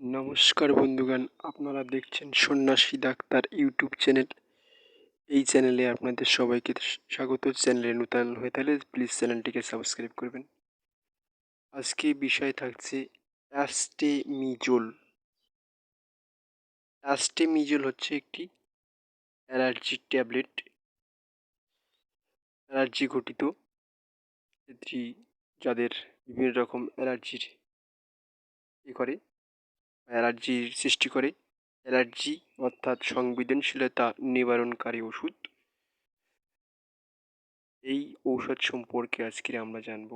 নমস্কার বন্ধুগণ, আপনারা দেখছেন সন্ন্যাসী ডাক্তার ইউটিউব চ্যানেল। এই চ্যানেলে আপনাদের সবাইকে স্বাগত। চ্যানেলে নূতন হয়ে থাকলে প্লিজ চ্যানেলটিকে সাবস্ক্রাইব করবেন। আজকে বিষয় থাকছে অ্যাস্টেমিজোল। অ্যাস্টেমিজোল হচ্ছে একটি অ্যালার্জি ট্যাবলেট। অ্যালার্জি ঘটিত যাদের বিভিন্ন রকম অ্যালার্জির এ করে। অ্যালার্জির সৃষ্টি করে। অ্যালার্জি অর্থাৎ সংবেদনশীলতা নিবারণকারী ওষুধ। এই ঔষধ সম্পর্কে আজকে আমরা জানব।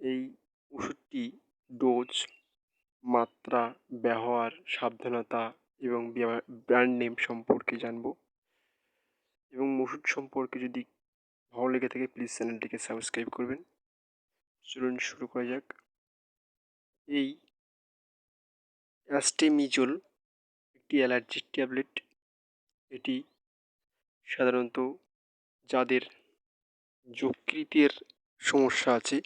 এই ওষুধটি ডোজ, মাত্রা, ব্যবহার, সাবধানতা এবং ব্র্যান্ড নেম সম্পর্কে জানব। এবং ওষুধ সম্পর্কে যদি ভালো লেগে থাকে প্লিজ চ্যানেলটিকে সাবস্ক্রাইব করবেন। চলুন শুরু করা যাক। এই অ্যাস্টেমিজোল, একটি অ্যালার্জির ট্যাবলেট। এটি সাধারণত যাদের যকৃতের সমস্যা আছে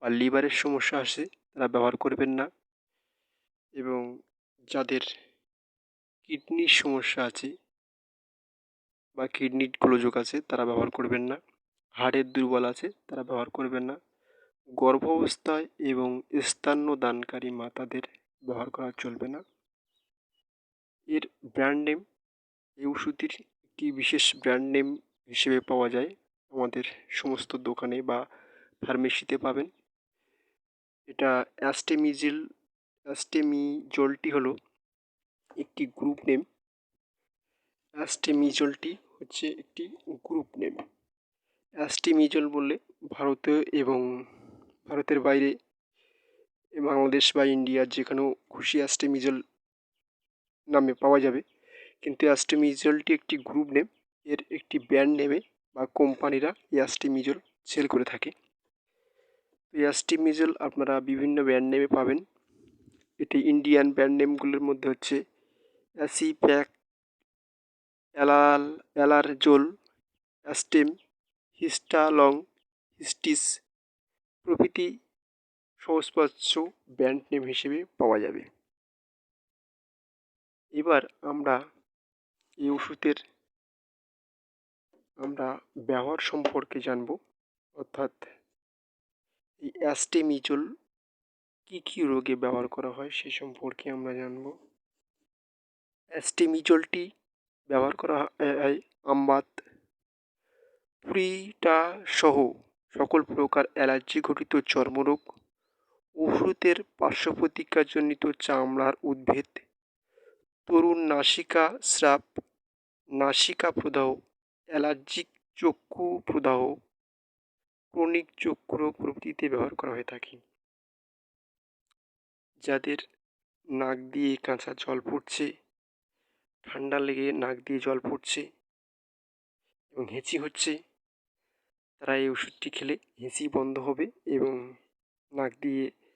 বা লিভারের সমস্যা আছে, তারা ব্যবহার করবেন না। এবং যাদের কিডনির সমস্যা আছে বা কিডনির গোলযোগ আছে, তারা ব্যবহার করবেন না। হাড়ের দুর্বল আছে, তারা ব্যবহার করবেন না। গর্ভাবস্থায় এবং স্থান্য দানকারী মাতাদের ব্যবহার করা চলবে না। এর ব্র্যান্ড নেম এই ওষুধটির একটি বিশেষ ব্র্যান্ড নেম হিসেবে পাওয়া যায় আমাদের সমস্ত দোকানে বা ফার্মেসিতে পাবেন। এটা অ্যাস্টেমিজিল, অ্যাস্টেমিজলটি হলো একটি গ্রুপ নেম অ্যাস্টেমিজলটি হচ্ছে একটি গ্রুপ নেম অ্যাস্টেমিজল বললে ভারতে এবং ভারতের বাইরে বাংলাদেশ বা ইন্ডিয়ার যেখানেও খুশি অ্যাস্টেমিজল নামে পাওয়া যাবে। কিন্তু অ্যাস্টেমিজলটি একটি গ্রুপ নেম, এর একটি ব্র্যান্ড নেমে বা কোম্পানিরা এই অ্যাস্টেমিজল সেল করে থাকে। তো অ্যাস্টেমিজল আপনারা বিভিন্ন ব্র্যান্ড নেমে পাবেন। এটি ইন্ডিয়ান ব্র্যান্ড নেমগুলোর মধ্যে হচ্ছে অ্যাসি প্যাক অ্যালাল, অ্যালারজোল, অ্যাস্টেম, হিস্টালং, হিস্টিস প্রভৃতি সহজপাচ্য ব্যান্ড নেম হিসেবে পাওয়া যাবে। এবার আমরা এই ওষুধের আমরা ব্যবহার সম্পর্কে জানব, অর্থাৎ এই অ্যাস্টেমিজল কী কী রোগে ব্যবহার করা হয় সে সম্পর্কে আমরা জানব। অ্যাস্টেমিজলটি ব্যবহার করা হয় আমবাত পুরিটা সহ সকল প্রকার অ্যালার্জি ঘটিত চর্মরোগ ওষুধের পার্শ্ব প্রতিক্রিয়াজনিত চামড়ার উদ্ভিদ, তরুণ নাসিকা স্রাব, নাসিকা প্রদাহ, অ্যালার্জিক চক্ষু প্রদাহ, ক্রনিক চক্ষু প্রভৃতিতে ব্যবহার করা হয়ে থাকে, যাদের নাক দিয়ে কাঁচা জল পড়ছে, ঠান্ডা লেগে নাক দিয়ে জল পড়ছে এবং হেঁচি হচ্ছে, তারা এই ওষুধটি খেলে হেঁচি বন্ধ হবে এবং নাক দিয়ে